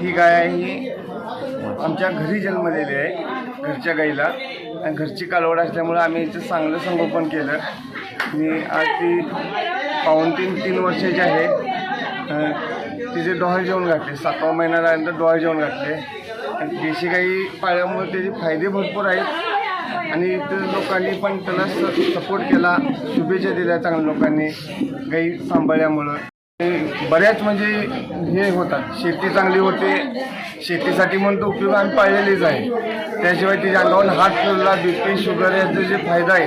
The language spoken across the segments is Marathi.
ही गाय आहे. ही आमच्या घरी जन्मलेली आहे घरच्या गाईला. आणि घरची कालवड असल्यामुळं आम्ही हिचं चांगलं संगोपन केलं. आणि आज ती पाऊन तीन तीन वर्षाची आहे. तिचे डोहाळ जेवण घातले. सातवा महिना झाल्यानंतर डोहे जेवण घातले. आणि देशी गाई पाळल्यामुळे त्याचे फायदे भरपूर आहेत. आणि इतर लोकांनी पण त्याला स सपोर्ट केला. शुभेच्छा दिल्या चांगल्या लोकांनी. गाई सांभाळल्यामुळं. बऱ्याच म्हणजे हे होतात. शेती चांगली होते. शेतीसाठी म्हणून तो उपयोग आम्ही पाळलेलीच आहे. त्याशिवाय तिच्या अंगावर हात ठेवला बी पी शुगर याचे जे फायदा आहे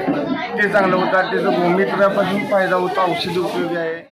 ते चांगलं होतात. त्याचं गोमित्रापासून फायदा होतो. औषध उपयोगी आहे.